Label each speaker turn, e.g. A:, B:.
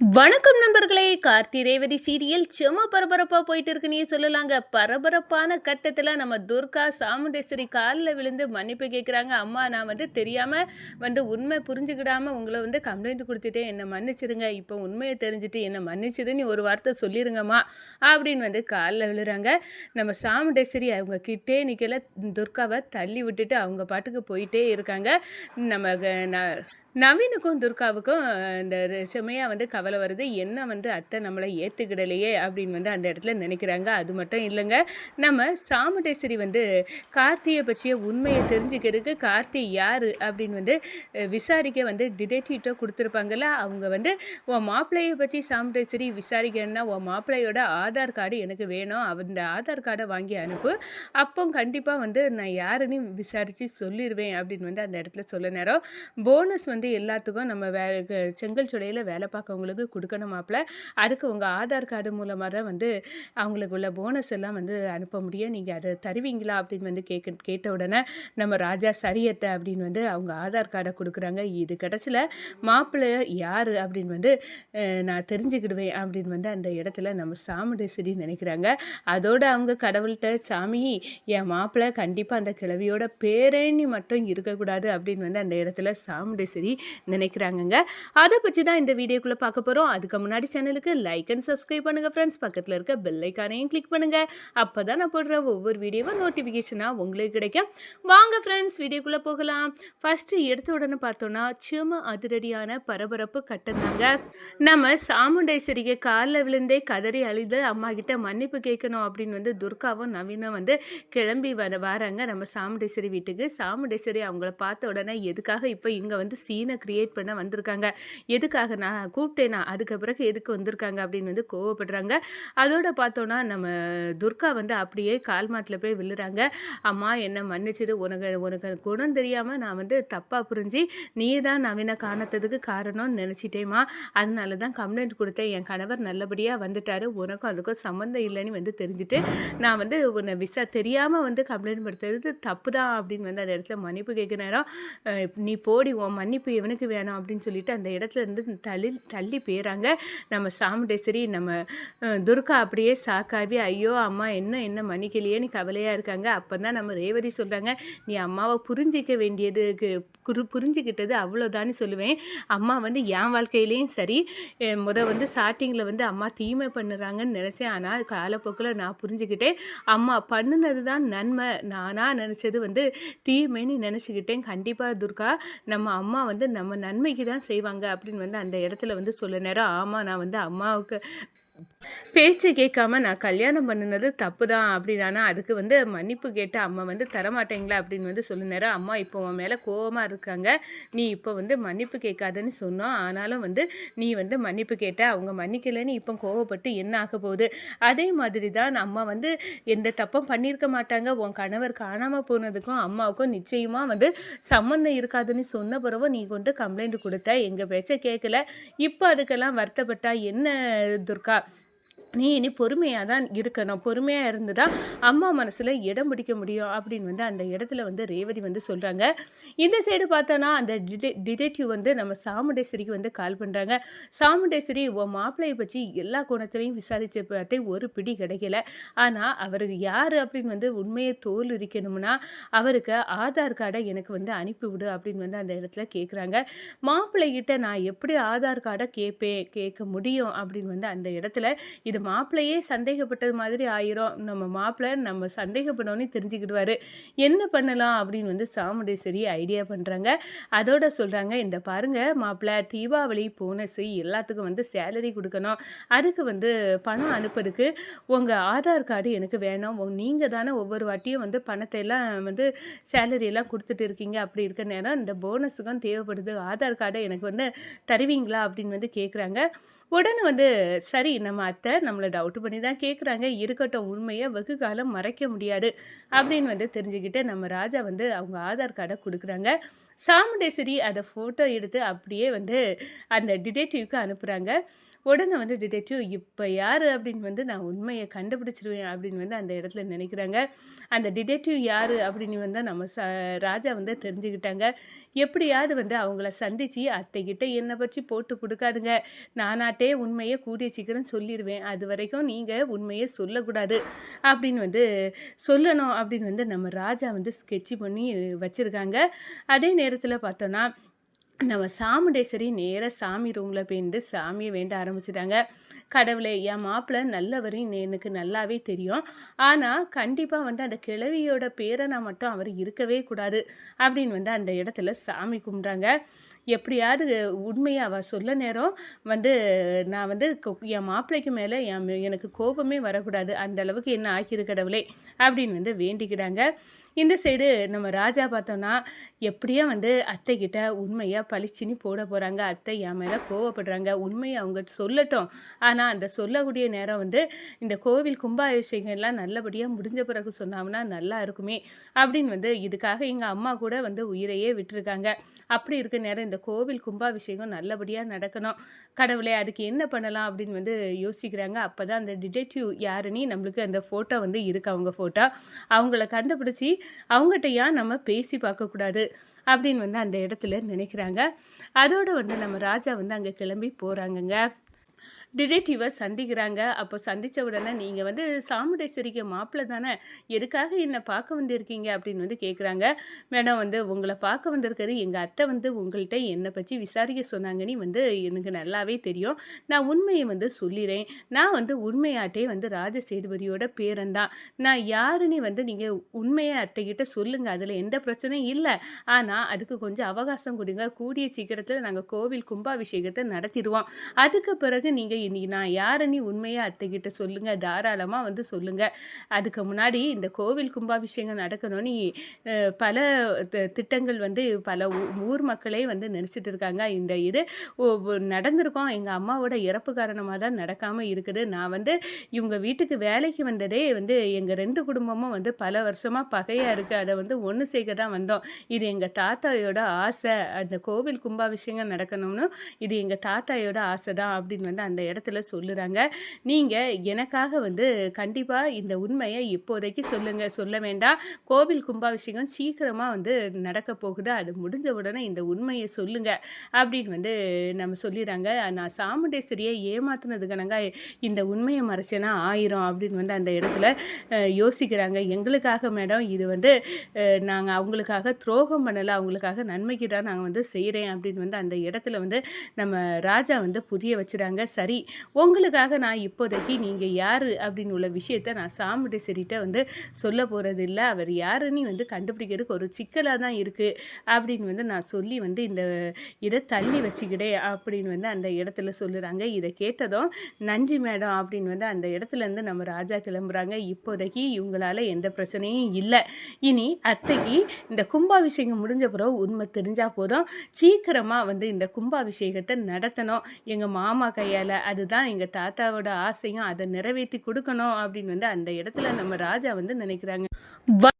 A: வணக்கம் நண்பர்களே. கார்த்தி ரேவதி சீரியல் செம பரபரப்பாக போயிட்டு இருக்குன்னே சொல்லலாங்க. பரபரப்பான கட்டத்தில் நம்ம துர்கா சாமுண்டேஸ்வரி காலில் விழுந்து மன்னிப்பு கேட்குறாங்க அம்மா நான் வந்து தெரியாமல் வந்து உண்மை புரிஞ்சுக்கிடாம உங்களை வந்து கம்ப்ளைண்ட் கொடுத்துட்டேன் என்னை மன்னிச்சிடுங்க. இப்போ உண்மையை தெரிஞ்சுட்டு என்னை மன்னிச்சிடுன்னு ஒரு வார்த்தை சொல்லிடுங்கம்மா அப்படின்னு வந்து காலில் விழுறாங்க. நம்ம சாமுண்டேஸ்வரி அவங்க கிட்டே நிற்கல துர்காவை தள்ளி விட்டுட்டு அவங்க பாட்டுக்கு போயிட்டே இருக்காங்க. நம்ம நவீனுக்கும் துர்காவுக்கும் இந்த செமையாக வந்து கவலை வருது. என்ன வந்து அத்தை நம்மளை ஏற்றுக்கிடலையே அப்படின்னு வந்து அந்த இடத்துல நினைக்கிறாங்க. அது மட்டும் இல்லைங்க. நம்ம சாமுண்டேஸ்வரி வந்து கார்த்தியை பற்றிய உண்மையை தெரிஞ்சுக்கிறதுக்கு கார்த்தி யார் அப்படின்னு வந்து விசாரிக்க வந்து டிடெக்டிவ்ட்ட கொடுத்துருப்பாங்கல்ல. அவங்க வந்து உன் மாப்பிள்ளையை பற்றி சாமுண்டேஸ்வரி விசாரிக்கணும்னா உன் மாப்பிள்ளையோட ஆதார் கார்டு எனக்கு வேணும். அந்த ஆதார் கார்டை வாங்கி அனுப்பு. அப்போ கண்டிப்பாக வந்து நான் யாருன்னு விசாரித்து சொல்லிடுவேன் அப்படின்னு வந்து அந்த இடத்துல சொல்ல நேரம். போனஸ் வந்து எல்லாத்துக்கும் நம்ம வே செங்கல் சுடையில் வேலை பார்க்கவங்களுக்கு மாப்பிள. அதுக்கு உங்கள் ஆதார் கார்டு மூலமாக தான் வந்து அவங்களுக்கு உள்ள போனஸ் எல்லாம் வந்து அனுப்ப முடியும். நீங்கள் அதை தருவீங்களா அப்படின்னு வந்து கேட்க கேட்ட உடனே நம்ம ராஜா சரியத்தை அப்படின்னு வந்து அவங்க ஆதார் கார்டை கொடுக்குறாங்க. இது கிடச்சில மாப்பிள்ளை யார் அப்படின்னு வந்து நான் தெரிஞ்சுக்கிடுவேன் அப்படின்னு வந்து அந்த இடத்துல நம்ம சாமுண்டேஸ்வரி நினைக்கிறாங்க. அதோட அவங்க கடவுள்கிட்ட சாமி என் மாப்பிள்ளை கண்டிப்பாக அந்த கிழவியோட பேரேணி மட்டும் இருக்கக்கூடாது அப்படின்னு வந்து அந்த இடத்துல சாமுண்டேஸ்வரி நினைக்கிறாங்கங்க. அதை பற்றி தான் இந்த வீடியோக்குள்ளே பார்க்க போகிறோம் அதுக்கு முன்னாடி சேனலுக்கு லைக் அண்ட் சப்ஸ்கிரைப் பண்ணுங்கள் ஃப்ரெண்ட்ஸ் பக்கத்தில் இருக்க பெல்லைக்கானையும் கிளிக் பண்ணுங்கள் அப்போ தான் நான் போடுற ஒவ்வொரு வீடியோவும் நோட்டிஃபிகேஷனாக உங்களுக்கு கிடைக்கும். வாங்க ஃப்ரெண்ட்ஸ் வீடியோக்குள்ளே போகலாம். ஃபஸ்ட்டு எடுத்த உடனே பார்த்தோன்னா சும அதிரடியான பரபரப்பு கட்டுனாங்க நம்ம சாமுண்டேஸ்வரிக்கு காலில் விழுந்தே கதறி அழுது அம்மா கிட்ட மன்னிப்பு கேட்கணும் அப்படின்னு வந்து துர்காவும் நவீனும் வந்து கிளம்பி வர வராங்க. நம்ம சாமுண்டேஸ்வரி வீட்டுக்கு. சாமுண்டேஸ்வரி அவங்கள பார்த்த உடனே எதுக்காக இப்போ இங்கே வந்து சீனை கிரியேட் பண்ண வந்திருக்காங்க. எதுக்காக நான் கூப்பிட்டேனா? அதுக்கு பிறகு எதுக்கு வந்திருக்காங்க? அப்படின்னு வந்து கோவப்படுறாங்க. அதோட பார்த்தோன்னா நம்ம துர்கா வந்து அப்படியே கால் மாட்டில் போய் விழுறாங்க. அம்மா என்னை மன்னிச்சிடு. உனக்கு உனக்கு குணம் தெரியாமல் நான் வந்து தப்பாக புரிஞ்சு நீயே தான் நவீன காணத்ததுக்கு காரணம்னு நினச்சிட்டேம்மா. அதனால தான் கம்ப்ளைண்ட் கொடுத்தேன். என் கணவர் நல்லபடியாக வந்துட்டாரு. உனக்கும் அதுக்கும் சம்மந்தம் இல்லைன்னு வந்து தெரிஞ்சுட்டு நான் வந்து உன்னை விசா தெரியாமல் வந்து கம்ப்ளைண்ட் படுத்துறது தப்பு தான் அப்படின்னு வந்து அந்த இடத்துல மன்னிப்பு கேட்க நேரம் நீ போடி உன் மன்னிப்பு இவனுக்கு வேணாம் அப்படின்னு சொல்லிட்டு அந்த இடத்துல இருந்து தள்ளி தள்ளி போயிறாங்க. நம்ம சாமுண்டேஸ்வரி நம்ம துர்கா அப்படியே சாக்காவி ஐயோ அம்மா என்ன என்ன மன்னிக்கலையேன்னு கவலையாக இருக்காங்க. அப்போ தான் நம்ம ரேவதி சொல்கிறாங்க நீ அம்மாவை புரிஞ்சிக்க வேண்டியதுக்கு குரு புரிஞ்சுக்கிட்டது அவ்வளோதான்னு சொல்லுவேன். அம்மா வந்து என் வாழ்க்கையிலையும் சரி முத வந்து ஸ்டார்டிங்கில் வந்து அம்மா தீமை பண்ணுறாங்கன்னு நினச்சேன். ஆனால் காலப்போக்கில் நான் புரிஞ்சுக்கிட்டேன். அம்மா பண்ணுனது தான் நன்மை. நானாக நினச்சது வந்து தீமைன்னு நினச்சிக்கிட்டேன். கண்டிப்பாக துர்கா நம்ம அம்மா வந்து நம்ம நன்மைக்கு தான் செய்வாங்க அப்படின்னு வந்து அந்த இடத்துல வந்து சொல்ல நேரம். ஆமாம் நான் வந்து அம்மாவுக்கு பேச்சை கேட்காம நான் கல்யாணம் பண்ணினது தப்பு தான் அப்படின்னா அதுக்கு வந்து மன்னிப்பு கேட்டு அம்மா வந்து தரமாட்டேங்களா? அப்படின்னு வந்து சொல்ல நேரம் அம்மா இப்போ உன் மேலே கோவமாக இருக்காங்க. நீ இப்போ வந்து மன்னிப்பு கேட்காதன்னு சொன்னோம் ஆனாலும் வந்து நீ வந்து மன்னிப்பு கேட்ட அவங்க மன்னிக்கலைன்னு இப்போ கோவப்பட்டு என்ன ஆக போகுது? அதே மாதிரி தான் அம்மா வந்து எந்த தப்பும் பண்ணியிருக்க மாட்டாங்க. உன் கணவர் காணாமல் போனதுக்கும் அம்மாவுக்கும் நிச்சயமாக வந்து சம்மந்தம் இருக்காதுன்னு சொன்ன பிறகு நீ கொண்டு கம்ப்ளைண்ட் கொடுத்த. எங்கள் பேச்சை கேட்கல. இப்போ அதுக்கெல்லாம் வருத்தப்பட்டா என்ன துர்கா? நீ இனி பொறுமையாக தான் இருக்கணும். பொறுமையாக இருந்து தான் அம்மா மனசில் இடம் பிடிக்க முடியும் அப்படின்னு வந்து அந்த இடத்துல வந்து ரேவதி வந்து சொல்கிறாங்க இந்த சைடு பார்த்தோன்னா அந்த டிடெ டிடெக்டிவ் வந்து நம்ம சாமுண்டேஸ்வரிக்கு வந்து கால் பண்ணுறாங்க சாமுண்டேஸ்வரி உன் மாப்பிள்ளையை பற்றி எல்லா கோணத்துலையும் விசாரித்து பார்த்தே ஒரு பிடி கிடைக்கல. ஆனால் அவருக்கு யார் அப்படின்னு வந்து உண்மையை தோல் இருக்கணும்னா அவருக்கு ஆதார் கார்டை எனக்கு வந்து அனுப்பிவிடு அப்படின்னு வந்து அந்த இடத்துல கேட்குறாங்க மாப்பிள்ளைகிட்ட நான் எப்படி ஆதார் கார்டை கேட்பேன் கேட்க முடியும் அப்படின்னு வந்து அந்த இடத்துல இது மாப்பிள்ளையே சந்தேகப்பட்டது மாதிரி ஆயிரும். நம்ம மாப்பிள்ளை நம்ம சந்தேகப்படணும்னு தெரிஞ்சுக்கிடுவாரு. என்ன பண்ணலாம் அப்படின்னு வந்து சாமுண்டேஸ்வரி ஐடியா பண்ணுறாங்க அதோட சொல்கிறாங்க இந்த பாருங்க மாப்பிள்ளை தீபாவளி போனஸு எல்லாத்துக்கும் வந்து சேலரி கொடுக்கணும். அதுக்கு வந்து பணம் அனுப்புறதுக்கு உங்கள் ஆதார் கார்டு எனக்கு வேணும். நீங்கள் தானே ஒவ்வொரு வாட்டியும் வந்து பணத்தை எல்லாம் வந்து சேலரி எல்லாம் கொடுத்துட்டு இருக்கீங்க. அப்படி இருக்க நேரம் இந்த போனஸுக்கும் தேவைப்படுது. ஆதார் கார்டை எனக்கு வந்து தருவீங்களா? அப்படின்னு வந்து கேட்குறாங்க உடனே வந்து சரி நம்ம அத்தை நம்மளை டவுட் பண்ணி தான் கேட்குறாங்க இருக்கட்டும் உண்மையை வெகு காலம் மறைக்க முடியாது. அப்படின்னு வந்து தெரிஞ்சுக்கிட்டு நம்ம ராஜா வந்து அவங்க ஆதார் கார்டை கொடுக்குறாங்க. சாமுண்டேஸ்வரி அதை ஃபோட்டோ எடுத்து அப்படியே வந்து அந்த டிடெக்டிவ்க்கு அனுப்புகிறாங்க உடனே வந்து டிடெக்டிவ் இப்போ யார் அப்படின்னு வந்து நான் உண்மையை கண்டுபிடிச்சிருவேன் அப்படின்னு வந்து அந்த இடத்துல நினைக்கிறாங்க. அந்த டிடெக்டிவ் யார் அப்படின்னு வந்து நம்ம ச ராஜா வந்து தெரிஞ்சுக்கிட்டாங்க. எப்படியாவது வந்து அவங்கள சந்தித்து அத்தைக்கிட்ட என்னை பற்றி போட்டு கொடுக்காதுங்க நானாட்டே உண்மையை கூடிய சீக்கிரம் சொல்லிடுவேன் அது வரைக்கும் நீங்கள் உண்மையை சொல்லக்கூடாது அப்படின்னு வந்து சொல்லணும் அப்படின்னு வந்து நம்ம ராஜா வந்து ஸ்கெட்ச் பண்ணி வச்சுருக்காங்க அதே நேரத்தில் பார்த்தோன்னா நம்ம சாமுண்டேஸ்வரி நேராக சாமி ரூமில் போயிருந்து சாமியை வேண்ட ஆரம்பிச்சிட்டாங்க கடவுளே! என் மாப்பிள நல்லவருன்னு எனக்கு நல்லாவே தெரியும். ஆனால் கண்டிப்பாக வந்து அந்த கிழவியோட பேரனா மட்டும் அவர் இருக்கவே கூடாது. அப்படின்னு வந்து அந்த இடத்துல சாமி கும்பிட்றாங்க. எப்படியாவது உண்மையை அவள் சொல்ல நேரம் வந்து நான் வந்து என் மாப்பிள்ளைக்கு மேலே என் எனக்கு கோபமே வரக்கூடாது. அந்த அளவுக்கு என்ன ஆக்கிரு கடவுளே! அப்படின்னு வந்து வேண்டிக்கிட்டாங்க. இந்த சைடு நம்ம ராஜா பார்த்தோம்னா, எப்படியே வந்து அத்தைக்கிட்ட உண்மையாக பளிச்சின்னு போட போகிறாங்க அத்தை என் மேலே கோவப்படுறாங்க. உண்மையை அவங்க சொல்லட்டும். ஆனால் அந்த சொல்லக்கூடிய நேரம் வந்து இந்த கோவில் கும்பாபிஷேகம்லாம் நல்லபடியாக முடிஞ்ச பிறகு சொன்னாங்கன்னா நல்லா இருக்குமே! அப்படின்னு வந்து இதுக்காக எங்கள் அம்மா கூட வந்து உயிரையே விட்டுருக்காங்க. அப்படி இருக்க நேரம் இந்த கோவில் கும்பாபிஷேகம் நல்லபடியாக நடக்கணும். கடவுளே! அதுக்கு என்ன பண்ணலாம் அப்படின்னு வந்து யோசிக்கிறாங்க. அப்போ தான் அந்த டிடெக்டிவ் யாருன்னு நம்மளுக்கு அந்த ஃபோட்டோ வந்து இருக்கு அவங்க ஃபோட்டோ. அவங்கள கண்டுபிடிச்சி அவங்ககிட்ட ஏன் நம்ம பேசி பார்க்கக்கூடாது? அப்படின்னு வந்து அந்த இடத்துல நினைக்கிறாங்க. அதோட வந்து நம்ம ராஜா வந்து அங்க கிளம்பி போறாங்கங்க. டிடெக்டிவை சந்திக்கிறாங்க. அப்போ சந்தித்த உடனே, நீங்கள் வந்து சாமுண்டேஸ்வரிக்கு மாப்பிள தானே? எதுக்காக என்னை பார்க்க வந்திருக்கீங்க?" அப்படின்னு வந்து கேட்குறாங்க. "மேடம் வந்து உங்களை பார்க்க வந்திருக்கிறது எங்கள் அத்தை வந்து உங்கள்கிட்ட என்னை பற்றி விசாரிக்க சொன்னாங்கன்னு வந்து எனக்கு நல்லாவே தெரியும். நான் உண்மையை வந்து சொல்லிடுறேன் நான் வந்து உண்மையாட்டே வந்து ராஜ சேதுபதியோட பேரன் தான். நான் யாருன்னு வந்து நீங்கள் உண்மையை அத்தைக்கிட்ட சொல்லுங்கள் அதில் எந்த பிரச்சனையும் இல்லை ஆனால் அதுக்கு கொஞ்சம் அவகாசம் கொடுங்க கூடிய சீக்கிரத்தில் நாங்கள் கோவில் கும்பாபிஷேகத்தை நடத்திடுவோம் அதுக்கு பிறகு நீங்கள் நீங்க இனி நான் யாருன்னு உண்மையாக அத்தைக்கிட்ட சொல்லுங்க. தாராளமாக வந்து சொல்லுங்க. அதுக்கு முன்னாடி இந்த கோவில் கும்பாபிஷேகம் நடக்கணும்னு பல திட்டங்கள் வந்து பல ஊ ஊர் மக்களே வந்து நினச்சிட்டு இருக்காங்க. இந்த இது நடந்திருக்கோம் எங்கள் அம்மாவோட இறப்பு காரணமாக தான் நடக்காமல் இருக்குது. நான் வந்து இவங்க வீட்டுக்கு வேலைக்கு வந்ததே வந்து எங்கள் ரெண்டு குடும்பமும் வந்து பல வருஷமாக பகையாக இருக்குது அதை வந்து ஒன்று சேர்க்க தான் வந்தோம். இது எங்கள் தாத்தாயோட ஆசை. அந்த கோவில் கும்பாபிஷேகம் நடக்கணும்னு இது எங்கள் தாத்தாயோட ஆசை தான்." அப்படின்னு வந்து அந்த இடத்துல சொல்லுறாங்க. "நீங்க எனக்காக வந்து கண்டிப்பா இந்த உண்மையை இப்போதைக்கு சொல்லுங்க. சொல்ல வேண்டாம். கோவில் கும்பாபிஷேகம் சீக்கிரமா வந்து நடக்க போகுது. அது முடிஞ்ச உடனே இந்த உண்மையை சொல்லுங்க." அப்படின்னு வந்து நம்ம சொல்லிடுறாங்க "நான் சாமுண்டேஸ்வரியை சாமுண்டேஸ்வரிய கணங்க இந்த உண்மையை மறைச்சேன்னா ஆயிரும்." அப்படின்னு வந்து அந்த இடத்துல யோசிக்கிறாங்க. "எங்களுக்காக மேடம் இது வந்து நாங்கள் அவங்களுக்காக துரோகம் பண்ணலை அவங்களுக்காக நன்மைக்கு தான் நாங்கள் வந்து செய்கிறேன் அப்படின்னு வந்து அந்த இடத்துல வந்து நம்ம ராஜா வந்து புரிய வச்சுறாங்க. "சரி, உங்களுக்காக நான் இப்போதைக்கு நீங்கள் யார் அப்படின்னு உள்ள விஷயத்த நான் சாமுண்டேஸ்வரிட்ட வந்து சொல்ல போறதில்ல. அவர் யாருன்னு வந்து கண்டுபிடிக்கிறதுக்கு ஒரு சிக்கலாக தான் இருக்குது அப்படின்னு வந்து நான் சொல்லி வந்து இந்த இதை தள்ளி வச்சுக்கிடே அப்படின்னு வந்து அந்த இடத்துல சொல்லுறாங்க. இதை கேட்டதும், "நன்றி மேடம்." அப்படின்னு வந்து அந்த இடத்துலருந்து நம்ம ராஜா கிளம்புறாங்க. இப்போதைக்கு இவங்களால எந்த பிரச்சனையும் இல்லை இனி அத்தைக்கு இந்த கும்பாபிஷேகம் முடிஞ்ச பிறகு உண்மை தெரிஞ்சால் போதும். சீக்கிரமாக வந்து இந்த கும்பாபிஷேகத்தை நடத்தணும். எங்கள் மாமா கையால் அதுதான் எங்கள் தாத்தாவோட ஆசையும். அதை நிறைவேற்றி கொடுக்கணும் அப்படின்னு வந்து அந்த இடத்துல நம்ம ராஜா வந்து நினைக்கிறாங்க.